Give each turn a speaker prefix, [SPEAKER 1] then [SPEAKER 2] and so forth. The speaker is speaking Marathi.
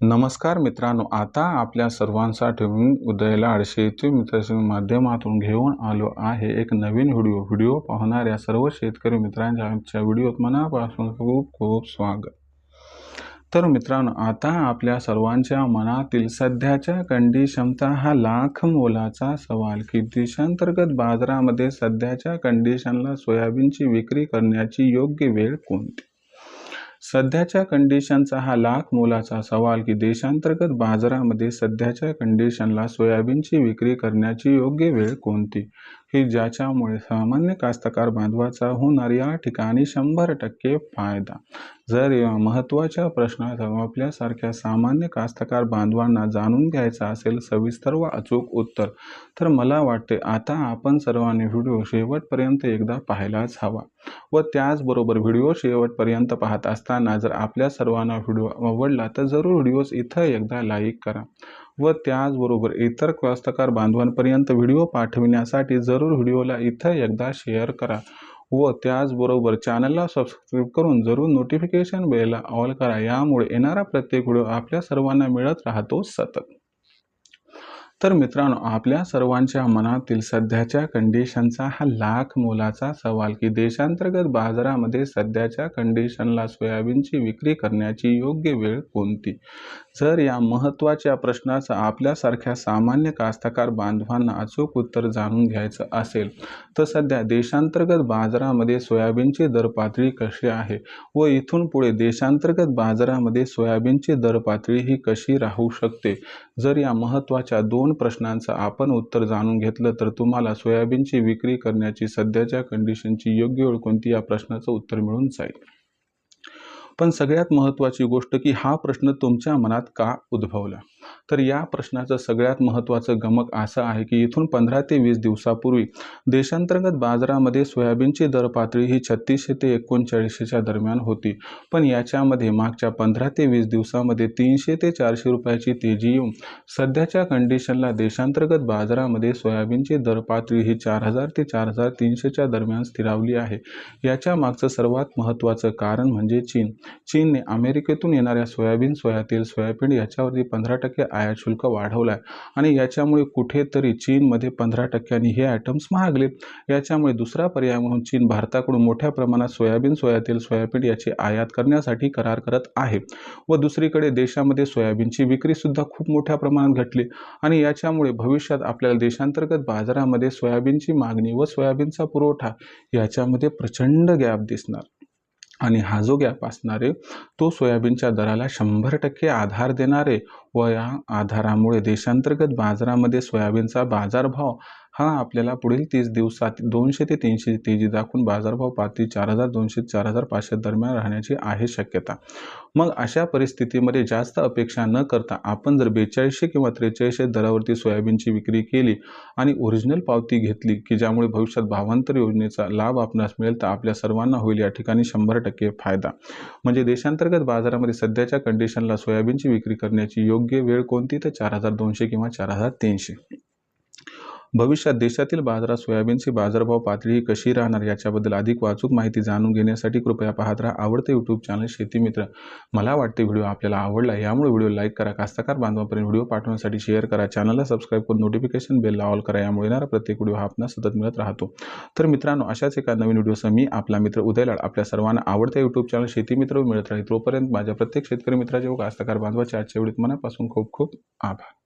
[SPEAKER 1] नमस्कार मित्रांनो आता आपल्या सर्वांसाठी मी उदयला आडशे येथील मित्राच्या माध्यमातून घेऊन आलो आहे एक नवीन व्हिडिओ. व्हिडिओ पाहणाऱ्या सर्व शेतकरी मित्रांच्या आमच्या व्हिडिओत मनापासून खूप खूप स्वागत. तर मित्रांनो आता आपल्या सर्वांच्या मनातील सध्याच्या कंडिशनचा हा लाख मोलाचा सवाल. की देशांतर्गत बाजारामध्ये सध्याच्या कंडिशनला सोयाबीनची विक्री करण्याची योग्य वेळ कोणती? सध्याच्या कंडिशनचा हा लाख मोलाचा सवाल की देशांतर्गत बाजारामध्ये सध्याच्या कंडिशनला सोयाबीनची विक्री करण्याची योग्य वेळ कोणती? की ज्याच्यामुळे सामान्य कास्तकार बांधवाचा होणार या ठिकाणी शंभर टक्के फायदा. जर या महत्त्वाच्या प्रश्नाचा आपल्यासारख्या सामान्य कास्तकार बांधवांना जाणून घ्यायचा असेल सविस्तर व अचूक उत्तर तर मला वाटते आता आपण सर्वांनी व्हिडिओ शेवटपर्यंत एकदा पाहायलाच हवा व त्याचबरोबर व्हिडिओ शेवटपर्यंत पाहत असताना जर आपल्या सर्वांना व्हिडिओ आवडला तर जरूर व्हिडिओज इथं एकदा लाईक करा. व त्याचबरोबर इतर कास्तकार बांधवांपर्यंत व्हिडिओ पाठविण्यासाठी जरूर व्हिडिओला इथं एकदा शेअर करा व त्याचबरोबर चॅनलला सबस्क्राईब करून जरूर नोटिफिकेशन बेलला ऑल करा. यामुळे येणारा प्रत्येक व्हिडिओ आपल्या सर्वांना मिळत राहतो सतत. तर मित्रांनो आपल्या सर्वांच्या मनातील सध्याच्या कंडिशनचा हा लाख मोलाचा सवाल की देशांतर्गत बाजारामध्ये सध्याच्या कंडिशनला सोयाबीनची विक्री करण्याची योग्य वेळ कोणती? जर या महत्त्वाच्या प्रश्नाचं आपल्यासारख्या सामान्य कास्तकार बांधवांना अचूक उत्तर जाणून घ्यायचं असेल तर सध्या देशांतर्गत बाजारामध्ये सोयाबीनची दर पातळी कशी आहे व इथून पुढे देशांतर्गत बाजारामध्ये सोयाबीनची दर पातळी ही कशी राहू शकते? जर या महत्त्वाच्या दोन प्रश्नांचं आपण उत्तर जाणून घेतलं तर तुम्हाला सोयाबीनची विक्री करण्याची सध्याच्या कंडिशनची योग्य वेळ कोणती? या प्रश्नाचं उत्तर मिळून जाईल. पण सगळ्यात महत्त्वाची गोष्ट की हा प्रश्न तुमच्या मनात का उद्भवला? तर या प्रश्नाचं सगळ्यात महत्त्वाचं गमक असं आहे की इथून पंधरा ते वीस दिवसापूर्वी देशांतर्गत बाजारामध्ये सोयाबीनची दर पातळी ही छत्तीसशे ते एकोणचाळीसशेच्या दरम्यान होती. पण याच्यामध्ये मागच्या पंधरा ते वीस दिवसामध्ये तीनशे ते चारशे रुपयाची तेजी येऊन सध्याच्या कंडिशनला देशांतर्गत बाजारामध्ये सोयाबीनची दर पातळी ही चार हजार ते चार हजार तीनशेच्या दरम्यान स्थिरावली आहे. याच्या मागचं सर्वात महत्त्वाचं कारण म्हणजे चीन. चीनने अमेरिकेतून येणाऱ्या सोयाबीन सोयातील सोयाबीन याच्यावरती पंधरा टक्के आयात शुल्क वाढवलं आहे. आणि याच्यामुळे कुठेतरी चीनमध्ये पंधरा टक्क्यांनी हे आयटम्स महागले. याच्यामुळे दुसरा पर्याय म्हणून चीन भारताकडून मोठ्या प्रमाणात सोयाबीन सोयातेल सोयाबीन याची आयात करण्यासाठी करार करत आहे. व दुसरीकडे देशामध्ये सोयाबीनची विक्रीसुद्धा खूप मोठ्या प्रमाणात घटली. आणि याच्यामुळे भविष्यात आपल्याला देशांतर्गत बाजारामध्ये सोयाबीनची मागणी व सोयाबीनचा पुरवठा याच्यामध्ये प्रचंड गॅप दिसणार. आणि हा जो गॅप असणारे तो सोयाबीनच्या दराला शंभर टक्के आधार देणारे व या आधारामुळे देशांतर्गत बाजारामध्ये सोयाबीनचा बाजारभाव हा आपल्याला पुढील तीस दिवसात दोनशे ते तीनशे तेजी दाखवून बाजारभाव पातळी चार हजार दोनशे चार हजार पाचशे दरम्यान राहण्याची आहे शक्यता. मग अशा परिस्थितीमध्ये जास्त अपेक्षा न करता आपण जर बेचाळीसशे किंवा त्रेचाळीसशे दरावरती सोयाबीनची विक्री केली आणि ओरिजिनल पावती घेतली की ज्यामुळे भविष्यात भावांतर योजनेचा लाभ आपणास मिळेल तर आपल्या सर्वांना होईल या ठिकाणी शंभर टक्के फायदा. म्हणजे देशांतर्गत बाजारामध्ये सध्याच्या कंडिशनला सोयाबीनची विक्री करण्याची योग्य वेळ कोणती? तर चार हजार दोनशे किंवा चार हजार तीनशे. भविष्यात देशातील बाजारात सोयाबीनची बाजारभाव पातळी कशी राहणार याच्याबद्दल अधिक वाचूक माहिती जाणून घेण्यासाठी कृपया पाहत राहा आवडते यूट्यूब चॅनल शेती मित्र. मला वाटते व्हिडिओ आपल्याला आवडला यामुळे व्हिडिओ लाईक करा कास्तकार बांधवापर्यंत व्हिडिओ पाठवण्यासाठी शेअर करा चॅनलला सबस्क्राईब करून नोटिफिकेशन बेलला ऑल करा यामुळे येणारा प्रत्येक व्हिडिओ हा आपल्याला सतत मिळत राहतो. तर मित्रांनो अशाच एका नवीन व्हिडिओसह मी आपला मित्र उदयलाड आपल्या सर्वांना आवडत्या यूट्यूब चॅनल शेती मित्र मिळत राहील. तोपर्यंत माझ्या प्रत्येक शेतकरी मित्राचे व कास्तकार बांधवाच्या आजच्या व्हिडिओत मनापासून खूप खूप आभार.